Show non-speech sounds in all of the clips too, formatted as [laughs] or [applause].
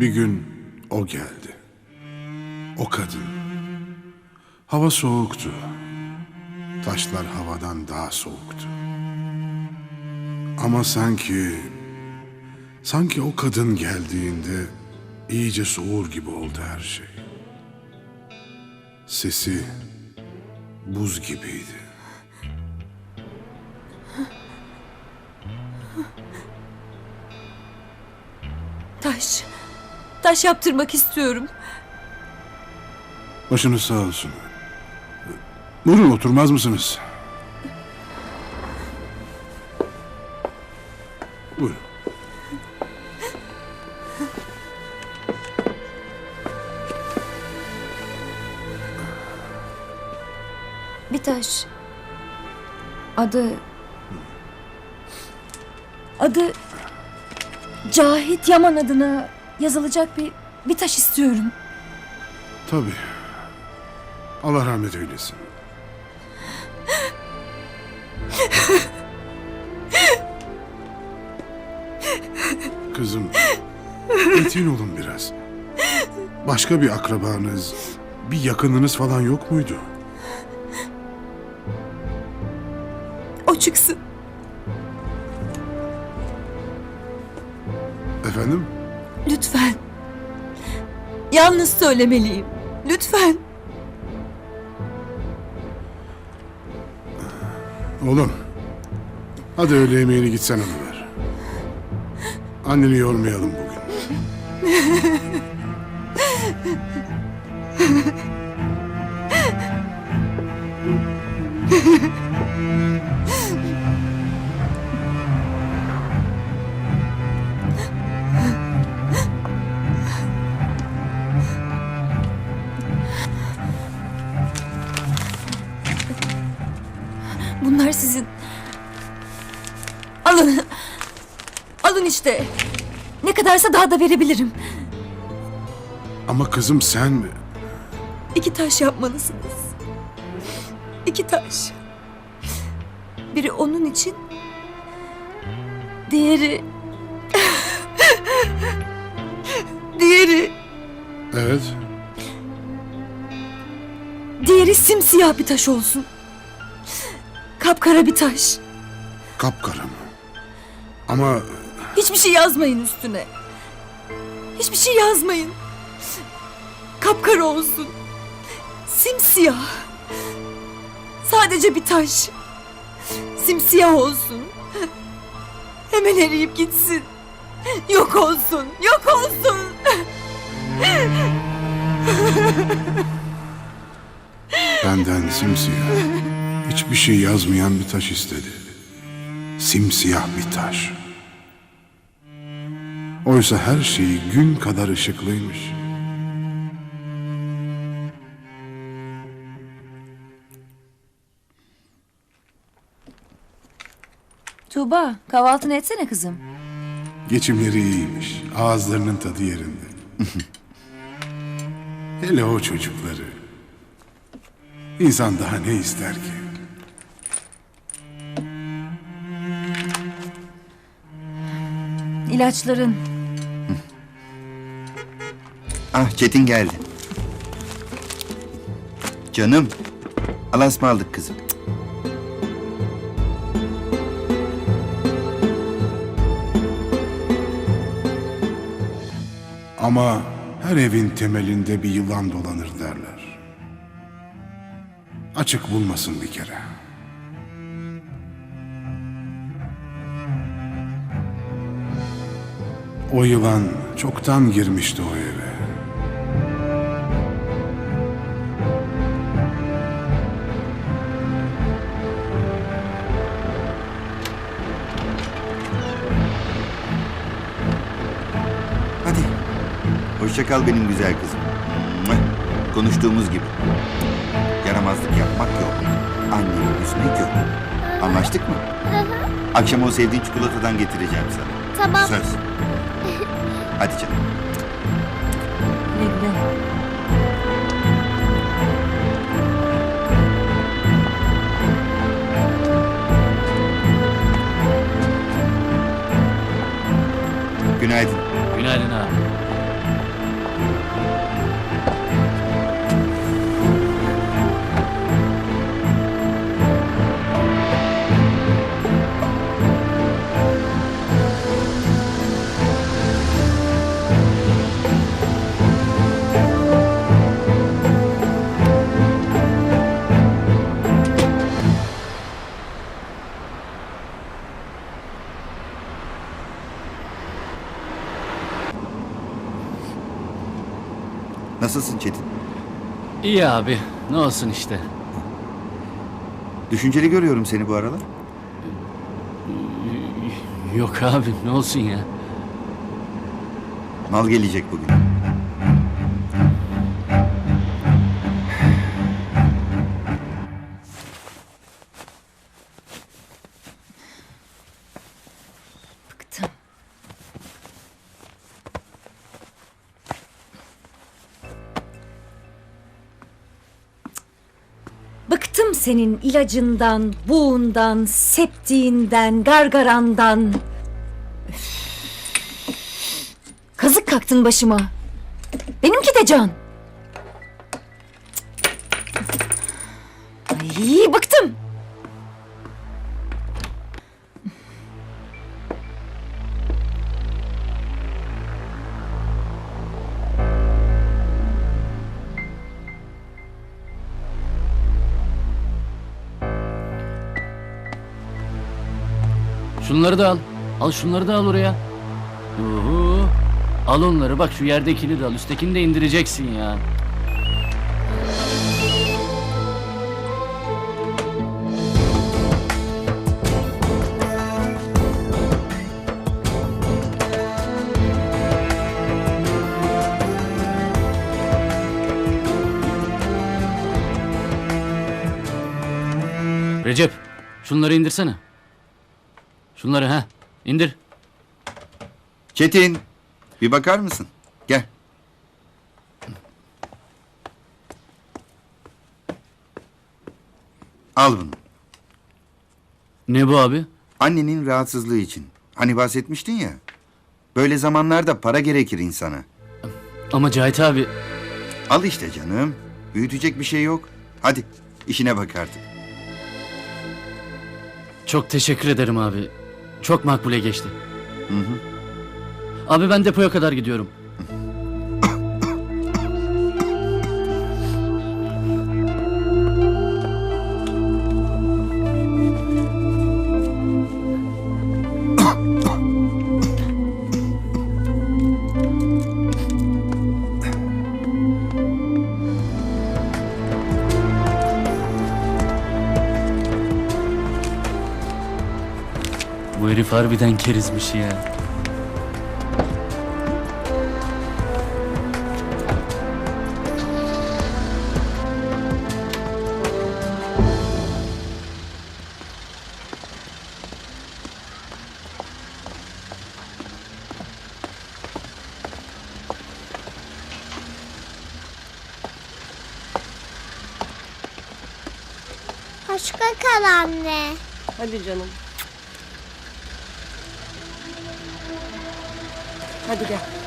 Bir gün o geldi. O kadın. Hava soğuktu. Taşlar havadan daha soğuktu. Ama sanki... Sanki o kadın geldiğinde iyice soğur gibi oldu her şey. Sesi buz gibiydi. Taş yaptırmak istiyorum. Başınız sağ olsun. Buyurun oturmaz mısınız? Buyurun. Bir taş. Adı... Adı... Cahit Yaman adına yazılacak bir, bir taş istiyorum. Tabii. Allah rahmet eylesin. Kızım, metin olun biraz. Başka bir akrabanız, bir yakınınız falan yok muydu? O çıksın. Yalnız söylemeliyim. Lütfen. Oğlum, hadi öğle yemeğini gitsen alıver. Anneni yormayalım bugün. [laughs] işte. Ne kadarsa daha da verebilirim. Ama kızım sen... İki taş yapmalısınız. İki taş. Biri onun için. Diğeri... diğeri... Evet, Diğeri simsiyah bir taş olsun. Kapkara bir taş. kapkara mı? Ama Hiçbir şey yazmayın üstüne. Hiçbir şey yazmayın. Kapkara olsun. Simsiyah. Sadece bir taş. Simsiyah olsun. Hemen eriyip gitsin. Yok olsun. Yok olsun. Benden simsiyah, hiçbir şey yazmayan bir taş istedi. Simsiyah bir taş. Oysa her şeyi gün kadar ışıklıymış. Tuğba kahvaltını etsene kızım. Geçimleri iyiymiş, ağızlarının tadı yerinde. [laughs] Hele o çocukları. İnsan daha ne ister ki? İlaçların. Ah Çetin geldi. Canım. Allah'a ısmarladık kızım. Ama her evin temelinde bir yılan dolanır derler. Açık bulmasın bir kere. O yılan çoktan girmişti o eve. Kal benim güzel kızım. Konuştuğumuz gibi. Yaramazlık yapmak yok. Annemi üzmek yok. Anlaştık mı? Akşam o sevdiğin çikolatadan getireceğim sana. Tamam. Söz. Hadi canım. Güle güle. Günaydın. Günaydın abi. Nasılsın Çetin? İyi abi. Ne olsun işte. Düşünceli görüyorum seni bu aralar. Yok abi ne olsun ya. Mal gelecek bugün. Senin ilacından, buğundan, septiğinden, gargarandan. Kazık kaktın başıma. Benimki de can. Şunları da al. Al şunları da al oraya. Uhu. Al onları bak şu yerdekini de al. Üsttekini de indireceksin ya. Recep, şunları indirsene. Şunları ha, indir. Çetin, bir bakar mısın? Gel. Al bunu. Ne bu abi? Annenin rahatsızlığı için. Hani bahsetmiştin ya. Böyle zamanlarda para gerekir insana. Ama Cahit abi, Al işte canım. Büyütecek bir şey yok. Hadi işine bak artık. çok teşekkür ederim abi. Çok makbule geçti. Hı hı. Abi ben depoya kadar gidiyorum. Kerizmiş ya. Hoşça kal anne. Hadi canım. Hadi gel.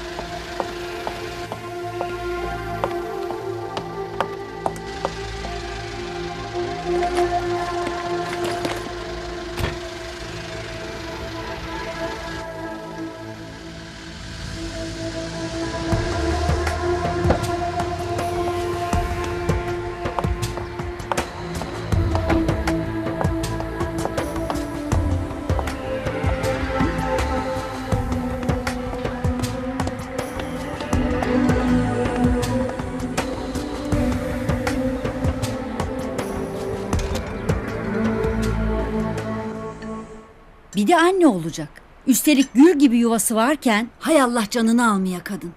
Bir de anne olacak. Üstelik gül gibi yuvası varken hay Allah canını almaya kadın.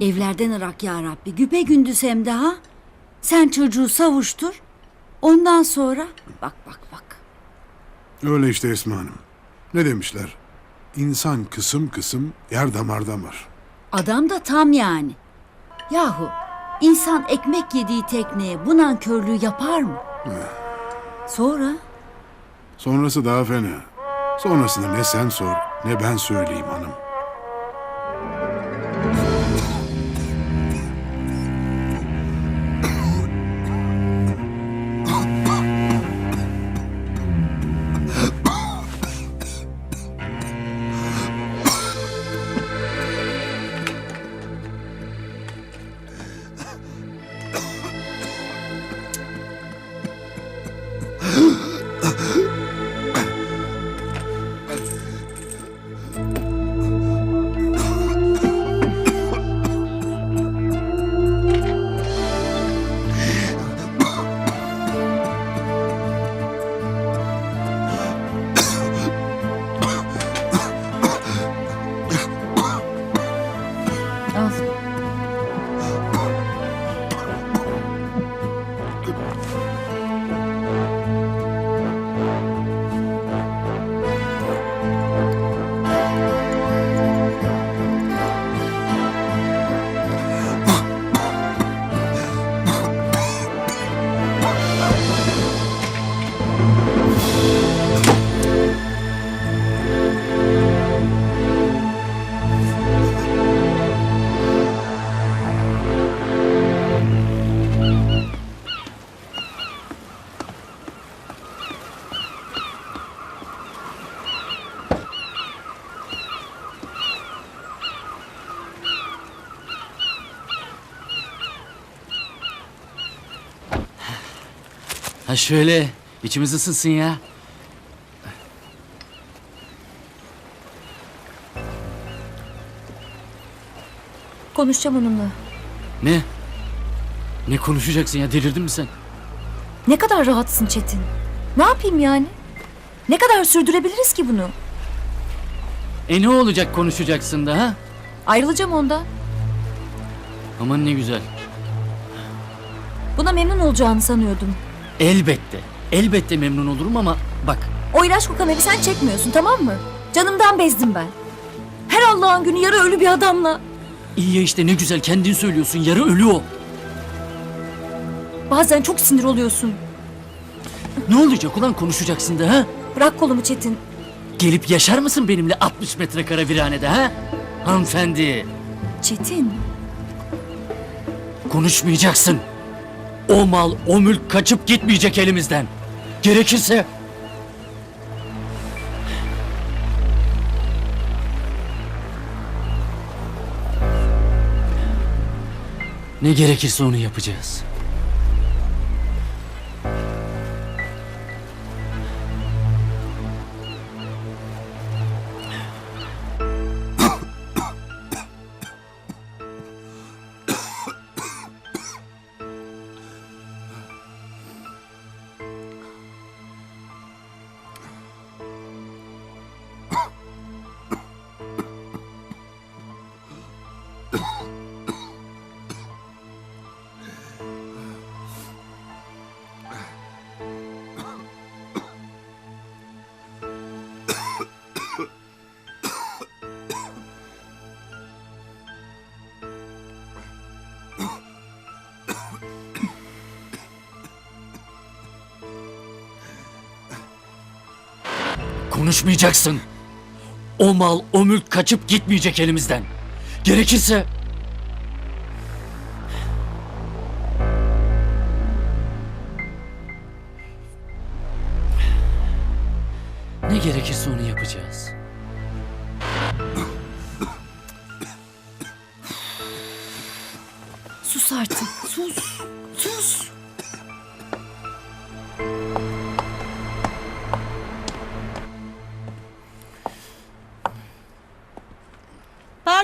Evlerden ırak ya Rabbi. Güpe gündüz hem daha. Sen çocuğu savuştur. Ondan sonra bak bak bak. Öyle işte Esma Hanım. Ne demişler? İnsan kısım kısım, yer damar damar. Adam da tam yani. Yahu insan ekmek yediği tekneye bu nankörlüğü yapar mı? Sonra Sonrası daha fena. Sonrasını ne sen sor, ne ben söyleyeyim hanım. Ha şöyle içimiz ısınsın ya. Konuşacağım onunla. Ne? Ne konuşacaksın ya delirdin mi sen? Ne kadar rahatsın Çetin. Ne yapayım yani? Ne kadar sürdürebiliriz ki bunu? E ne olacak konuşacaksın da ha? Ayrılacağım ondan. Aman ne güzel. Buna memnun olacağını sanıyordum. Elbette. Elbette memnun olurum ama bak O ilaç kokan evi sen çekmiyorsun tamam mı? Canımdan bezdim ben. Her Allah'ın günü yarı ölü bir adamla. iyi ya işte ne güzel kendin söylüyorsun yarı ölü o. Bazen çok sinir oluyorsun. Ne olacak ulan konuşacaksın da ha? Bırak kolumu Çetin. Gelip yaşar mısın benimle 60 metrekare viranede ha? Hanımefendi Çetin. konuşmayacaksın. O mal o mülk kaçıp gitmeyecek elimizden. Gerekirse Ne gerekirse onu yapacağız. Konuşmayacaksın. O mal, o mülk kaçıp gitmeyecek elimizden. Gerekirse... Ne gerekirse onu yapacağız. Sus artık. Sus. Sus.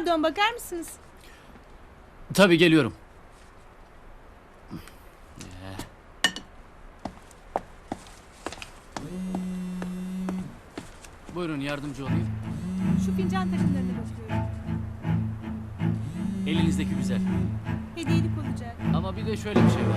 Pardon bakar mısınız? Tabii geliyorum. Buyurun yardımcı olayım. Şu fincan takımlarına bakıyorum. Elinizdeki güzel. Hediyelik olacak. Ama bir de şöyle bir şey var.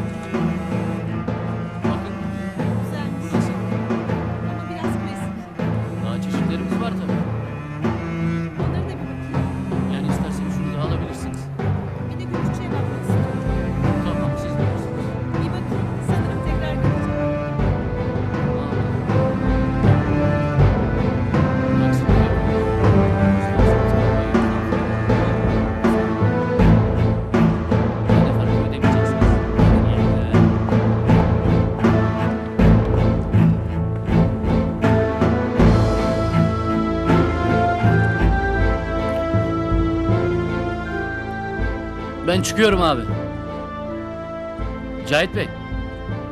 Ben çıkıyorum abi. Cahit Bey.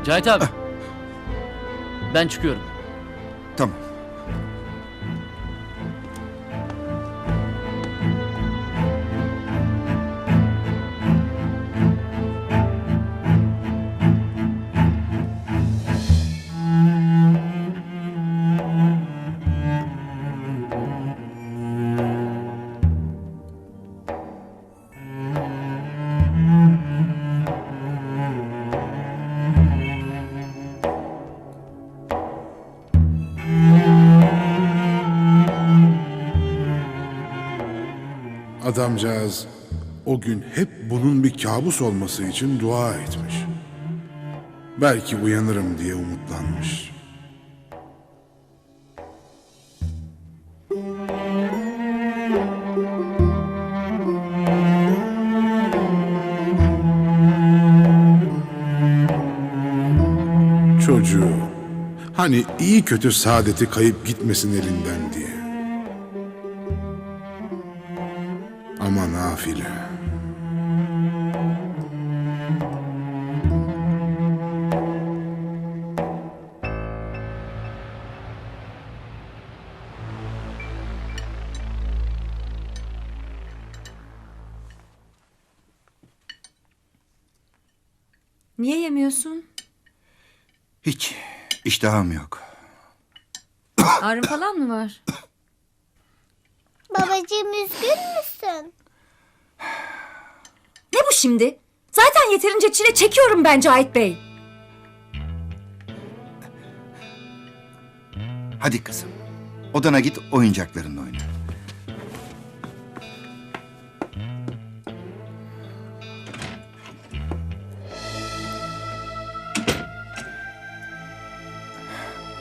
Cahit abi. Ben çıkıyorum. Adamcağız o gün hep bunun bir kabus olması için dua etmiş. Belki uyanırım diye umutlanmış. Çocuğu, hani iyi kötü saadeti kayıp gitmesin elinden diye. Niye yemiyorsun? Hiç iştahım yok. Ağrın falan mı var? Babacığım üzgün müsün? Ne bu şimdi? Zaten yeterince çile çekiyorum ben Cahit Bey. Hadi kızım. Odana git oyuncaklarınla oyna.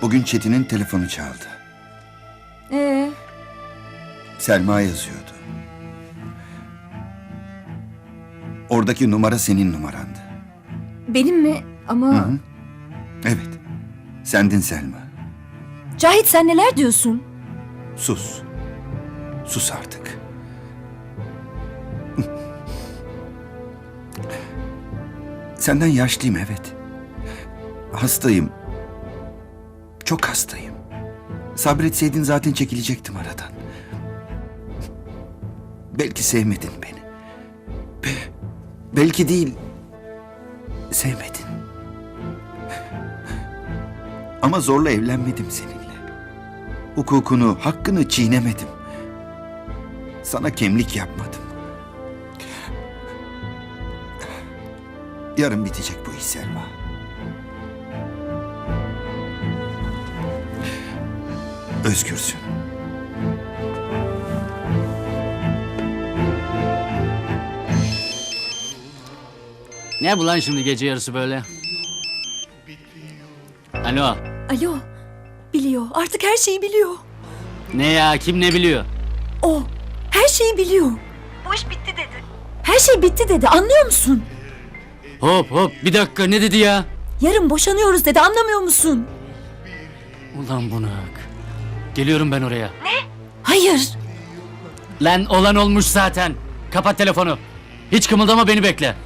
Bugün Çetin'in telefonu çaldı. Ee, Selma yazıyordu. Oradaki numara senin numarandı. benim mi? Ama Evet. Sendin Selma. Cahit sen neler diyorsun? Sus. Sus artık. Senden yaşlıyım evet. Hastayım. Çok hastayım. Sabretseydin zaten çekilecektim aradan. Belki sevmedin beni. Be- belki değil. Sevmedin. Ama zorla evlenmedim seninle. Hukukunu, hakkını çiğnemedim. Sana kemlik yapmadım. Yarın bitecek bu iş Selma. Özgürsün. Ne bu lan şimdi gece yarısı böyle? Alo. Alo. Biliyor. Artık her şeyi biliyor. Ne ya kim ne biliyor? O. Her şeyi biliyor. Bu iş bitti dedi. Her şey bitti dedi. Anlıyor musun? Hop hop bir dakika ne dedi ya? Yarın boşanıyoruz dedi. Anlamıyor musun? Ulan bunak. Geliyorum ben oraya. Hayır. Lan olan olmuş zaten. Kapat telefonu. Hiç kımıldama beni bekle.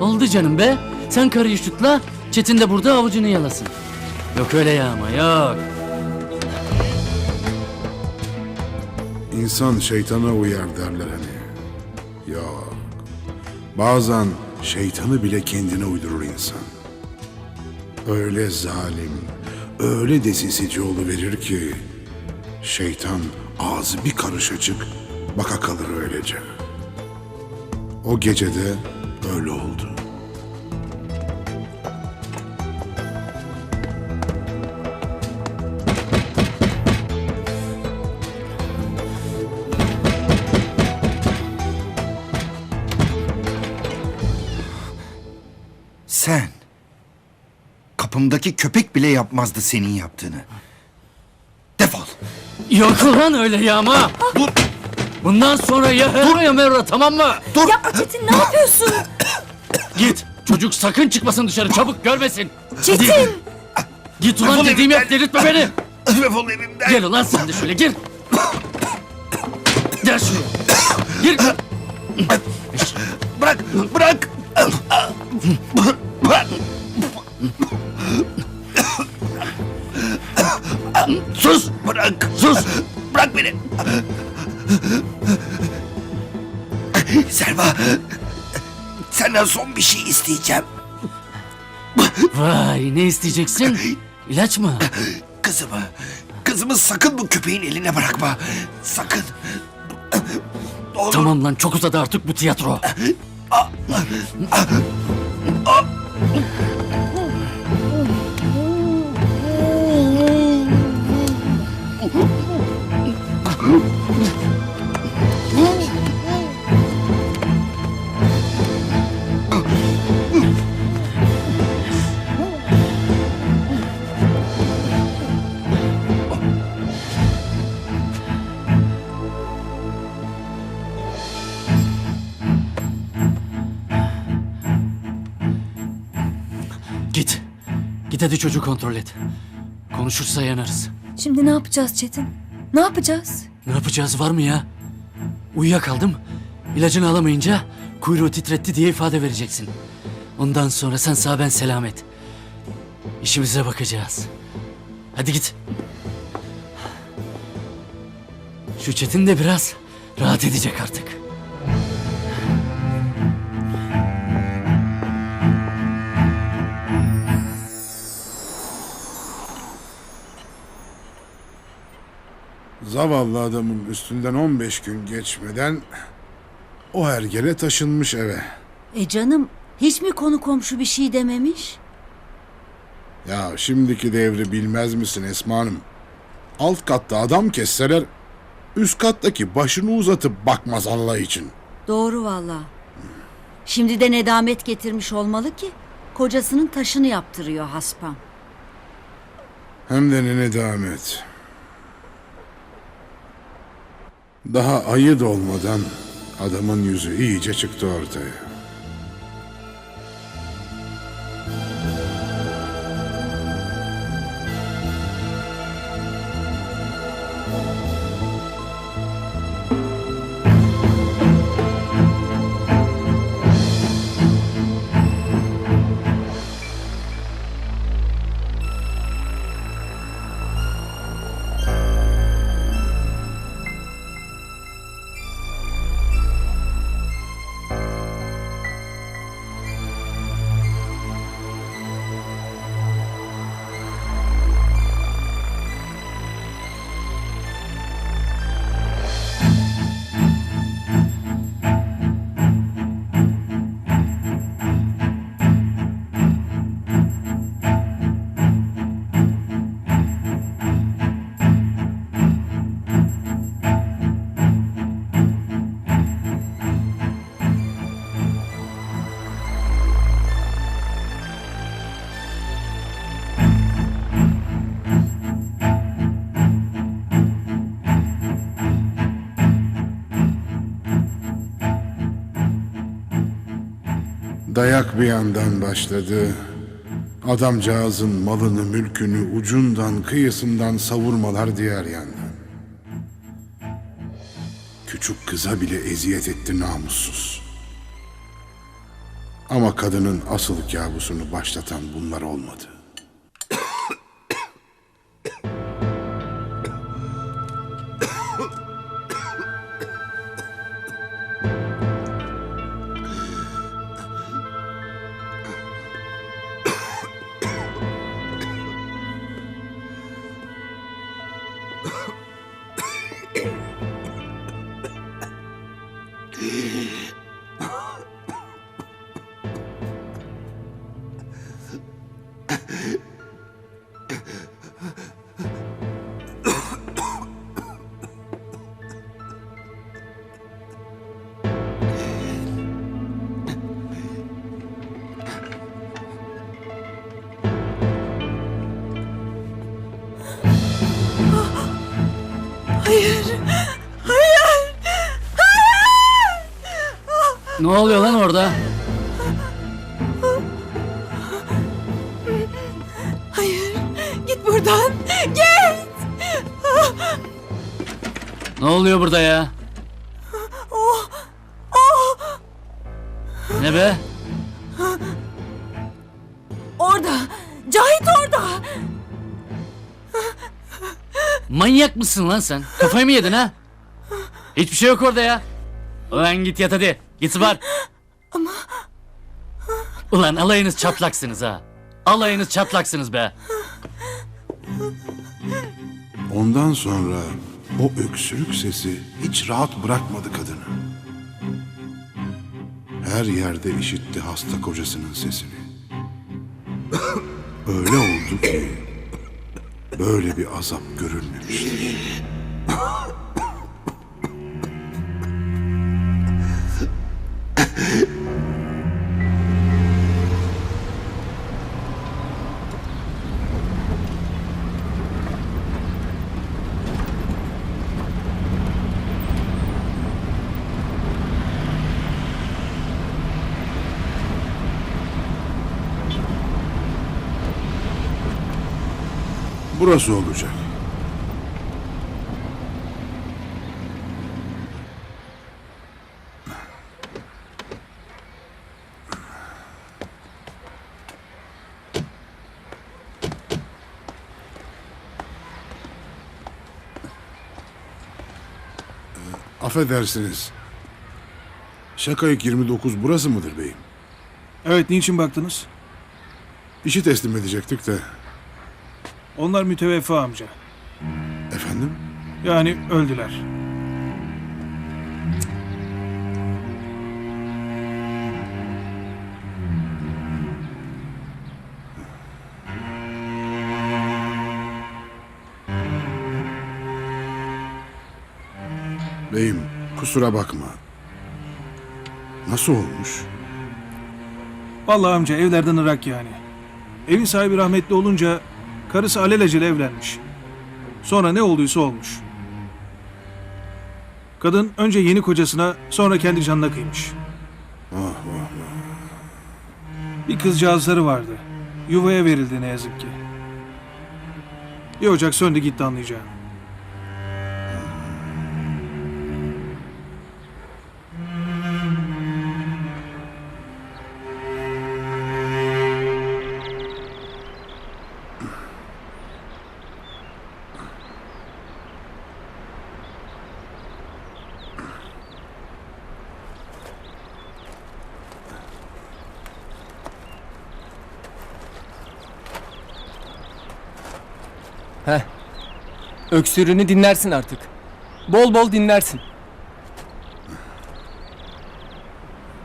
Oldu canım be. Sen karıyı şutla. Çetin de burada avucunu yalasın. Yok öyle ya ama yok. İnsan şeytana uyar derler hani. Yok. Bazen şeytanı bile kendine uydurur insan. Öyle zalim, öyle desisici verir ki şeytan ağzı bir karış açık baka kalır öylece. O gecede öyle oldu. Kapımdaki köpek bile yapmazdı senin yaptığını. Defol. Yok ulan öyle ya ama. Dur. Bundan sonra ya Hero ya Mero tamam mı? Dur. Yapma Çetin ne yapıyorsun? [coughs] Git. Çocuk sakın çıkmasın dışarı çabuk görmesin. Çetin. Git ulan Defol dediğimi yap evimden. delirtme beni. [coughs] Defol evimden. Gel ulan sen de şöyle gir. Gel şuraya. Gir. Bırak. Bırak. [coughs] Bırak. Sus. Bırak. Sus. Bırak beni. Selma. Senden son bir şey isteyeceğim. Vay ne isteyeceksin? İlaç mı? Kızımı. Kızımı sakın bu köpeğin eline bırakma. Sakın. Olur. Tamam lan çok uzadı artık bu tiyatro. Git. Git hadi çocuğu kontrol et. Konuşursa yanarız. Şimdi ne yapacağız Çetin? Ne yapacağız? Ne yapacağız var mı ya? Uyuyakaldım. İlacını alamayınca kuyruğu titretti diye ifade vereceksin. Ondan sonra sen sağ ben selamet. İşimize bakacağız. Hadi git. Şu Çetin de biraz rahat edecek artık. Zavallı adamın üstünden 15 gün geçmeden o hergele taşınmış eve. E canım hiç mi konu komşu bir şey dememiş? Ya şimdiki devri bilmez misin Esma Hanım? Alt katta adam kesseler üst kattaki başını uzatıp bakmaz Allah için. Doğru valla. Şimdi de nedamet getirmiş olmalı ki kocasının taşını yaptırıyor haspam. Hem de ne nedamet. Daha ayı dolmadan adamın yüzü iyice çıktı ortaya. Dayak bir yandan başladı. Adamcağızın malını, mülkünü ucundan, kıyısından savurmalar diğer yandan. Küçük kıza bile eziyet etti namussuz. Ama kadının asıl kabusunu başlatan bunlar olmadı. Ne oluyor lan orada? Git buradan. Git. Ne oluyor burada ya? Ne be? Manyak mısın lan sen? Kafayı mı yedin ha? Hiçbir şey yok orada ya. Ulan git yat hadi. Git var. Ama... Ulan alayınız çatlaksınız ha. Alayınız çatlaksınız be. Ondan sonra o öksürük sesi hiç rahat bırakmadı kadını. Her yerde işitti hasta kocasının sesini. [coughs] Öyle oldu ki böyle bir azap görülmemişti. [laughs] Burası olacak. Ee, Affedersiniz. Şakayık 29 burası mıdır beyim? Evet, niçin baktınız? İşi teslim edecektik de. Onlar müteveffa amca. Efendim? Yani öldüler. Beyim kusura bakma. Nasıl olmuş? Vallahi amca evlerden ırak yani. Evin sahibi rahmetli olunca karısı alelacele evlenmiş. Sonra ne olduysa olmuş. Kadın önce yeni kocasına sonra kendi canına kıymış. Bir kızcağızları vardı. Yuvaya verildi ne yazık ki. Bir ocak söndü gitti anlayacağın. Öksürüğünü dinlersin artık. Bol bol dinlersin.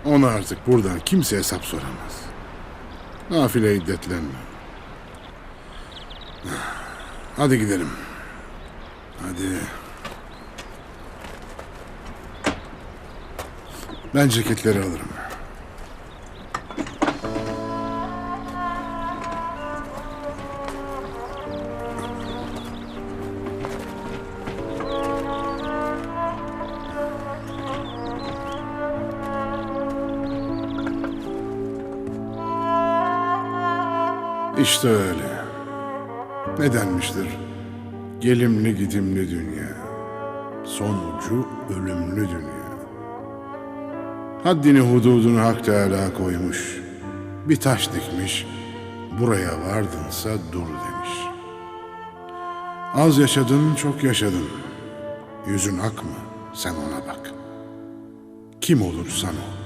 Ona artık buradan kimse hesap soramaz. Nafile iddetlenme. Hadi gidelim. Hadi. Ben ceketleri alırım. İşte öyle. Ne denmiştir? Gelimli gidimli dünya. Son ucu ölümlü dünya. Haddini hududunu Hak Teâlâ koymuş. Bir taş dikmiş. Buraya vardınsa dur demiş. Az yaşadın çok yaşadın. Yüzün ak mı? Sen ona bak. Kim olursan ol.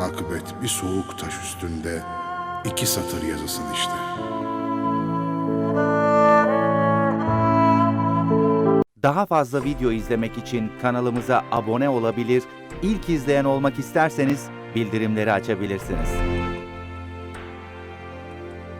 Akıbet bir soğuk taş üstünde iki satır yazısın işte. Daha fazla video izlemek için kanalımıza abone olabilir, ilk izleyen olmak isterseniz bildirimleri açabilirsiniz.